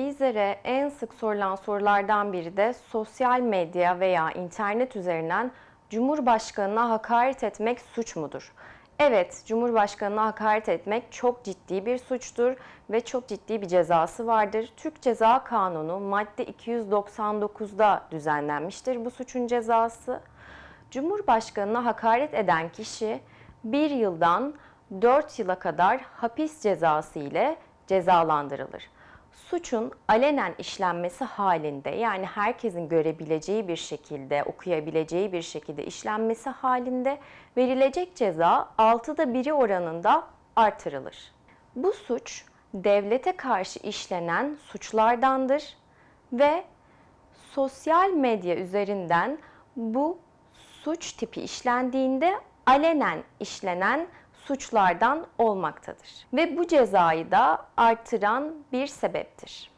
Bizlere en sık sorulan sorulardan biri de sosyal medya veya internet üzerinden Cumhurbaşkanına hakaret etmek suç mudur? Evet, Cumhurbaşkanına hakaret etmek çok ciddi bir suçtur ve çok ciddi bir cezası vardır. Türk Ceza Kanunu madde 299'da düzenlenmiştir bu suçun cezası. Cumhurbaşkanına hakaret eden kişi bir yıldan 4 yıla kadar hapis cezası ile cezalandırılır. Suçun alenen işlenmesi halinde yani herkesin görebileceği bir şekilde, okuyabileceği bir şekilde işlenmesi halinde verilecek ceza 6'da 1'i oranında artırılır. Bu suç devlete karşı işlenen suçlardandır ve sosyal medya üzerinden bu suç tipi işlendiğinde alenen işlenen suçlardan olmaktadır. Ve bu cezayı da artıran bir sebeptir.